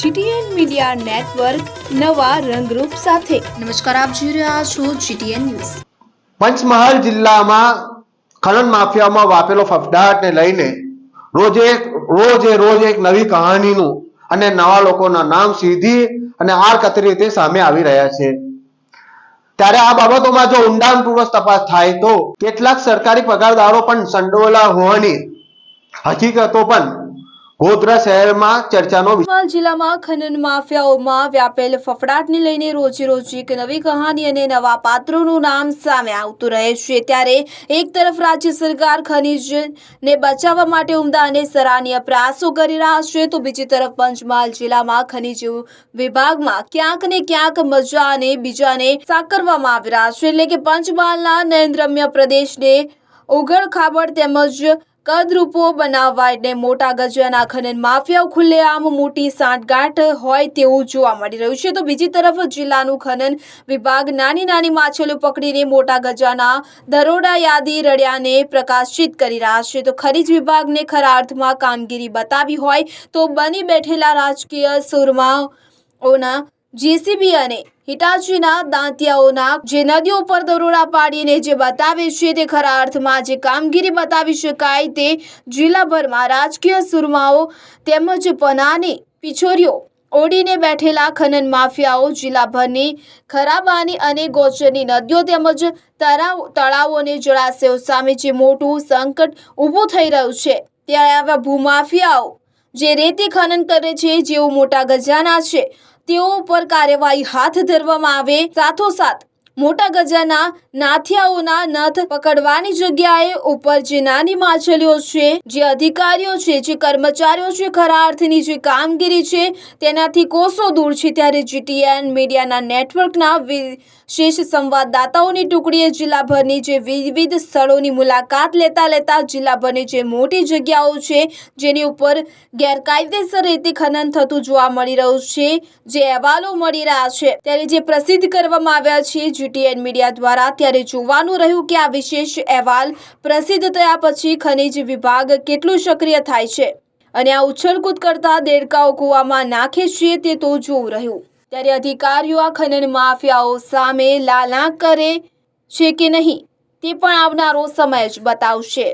GTN media network નવા રંગરૂપ સાથે. નમસ્કાર આપ જોઈ રહ્યા છો જીટીએન ન્યૂઝ. પંચમહાલ જિલ્લામાં ખનન માફિયામાં વાપેલો ફફડાટને લઈને રોજે રોજે રોજ એક નવી કહાનીનું અને નવા લોકોના નામ સીધી અને આડકતરી રીતે સામે આવી રહ્યા છે. ત્યારે આ બાબતોમાં જો ઊંડાણપૂર્વક તપાસ થાય તો કેટલાક સરકારી પગારદારો પણ સંડોવાયેલા હોવાની હકીકતો પણ ગોધરા શહેરમાં ચર્ચાનો પંચમહાલ જિલ્લામાં ખનન માફિયાઓમાં વ્યાપેલ ફફડાટને લઈને રોજે રોજ એક નવી કહાની અને નવા પાત્રોનું નામ સામે આવતું રહે છે. ત્યારે એક તરફ રાજ્ય સરકાર ખનીજને બચાવવા માટે ઉમદા અને સરાહનીય પ્રયાસો કરી રહ્યા છે, તો બીજી તરફ પંચમહાલ જિલ્લામાં ખનીજ વિભાગમાં ક્યાંક ને ક્યાંક મજા અને બીજાને સાકરવામાં આવી રહ્યા છે. એટલે કે પંચમહાલના નયનરમ્ય પ્રદેશને ઉઘડ ખાબડ તેમજ કદરૂપો બનાવવા એટલે મોટા ગજવાના ખનન માફિયાઓ ખુલ્લેઆમ મોટી સાંઠગાંઠ હોય તેવું જોવા મળી રહ્યું છે. તો બીજી તરફ જિલ્લાનું ખનન વિભાગ નાની નાની માછલીઓ પકડીને મોટા ગજાના દરોડા યાદી રડિયાને પ્રકાશિત કરી રહ્યા છે. તો ખરીજ વિભાગને ખરા અર્થમાં કામગીરી બતાવી હોય તો બની બેઠેલા રાજકીય સુરમાઓના જેસીબી અને હિટાચીના દાંતિયાઓના જે નદીઓ પર દરોડા પાડીને જે બતાવે છે તે ખરા અર્થમાં જે કામગીરી બતાવી શકાય તે જિલ્લાભરમાં રાજકીય સુરમાઓ તેમજ પનાની પિછોરીઓ ઓડીને બેઠેલા ખનન માફિયાઓ, જિલ્લાભરની ખરાબાની અને ગોચરની નદીઓ તેમજ તળાવ તળાવોને જળાશયો સામે જે મોટું સંકટ ઊભું થઈ રહ્યું છે, ત્યારે આવા ભૂમાફિયાઓ જે રેતી ખનન કરે છે, જેઓ મોટા ગજાના છે તેઓ પર કાર્યવાહી હાથ ધરવામાં આવે સાથોસાથ મોટા ગજાના નાથિયાઓના નથ પકડવાની જગ્યાએ ઉપર જે નાની માછલીઓ છે, જે અધિકારીઓ છે, જે કર્મચારીઓ છે, ખરા અર્થની જે કામગીરી છે, તેનાથી કોસો દૂર છે ત્યારે જીટીએન મીડિયાના નેટવર્કના વિશેષ સંવાદદાતાઓની ટુકડીએ જિલ્લાભરની જે વિવિધ સ્થળોની મુલાકાત લેતા લેતા જિલ્લાભરની જે મોટી જગ્યાઓ છે, જેની ઉપર ગેરકાયદેસર રીતે ખનન થતું જોવા મળી રહ્યું છે, જે અહેવાલો મળી રહ્યા છે. ત્યારે જે પ્રસિદ્ધ કરવામાં આવ્યા છે જીટીએન મીડિયા દ્વારા ત્યારે જોવાનું રહ્યું કે આ વિશેષ અહેવાલ પ્રસિદ્ધ થયા પછી ખનિજ વિભાગ કેટલું સક્રિય થાય છે અને આ ઉછળકૂદ કરતા દેડકાઓ કૂવામાં નાખે છે તે તો જોવું રહ્યું. ત્યારે અધિકારીઓ આ ખનન માફિયાઓ સામે લાલાંક કરે છે કે નહીં તે પણ આવનારો સમય જ બતાવશે.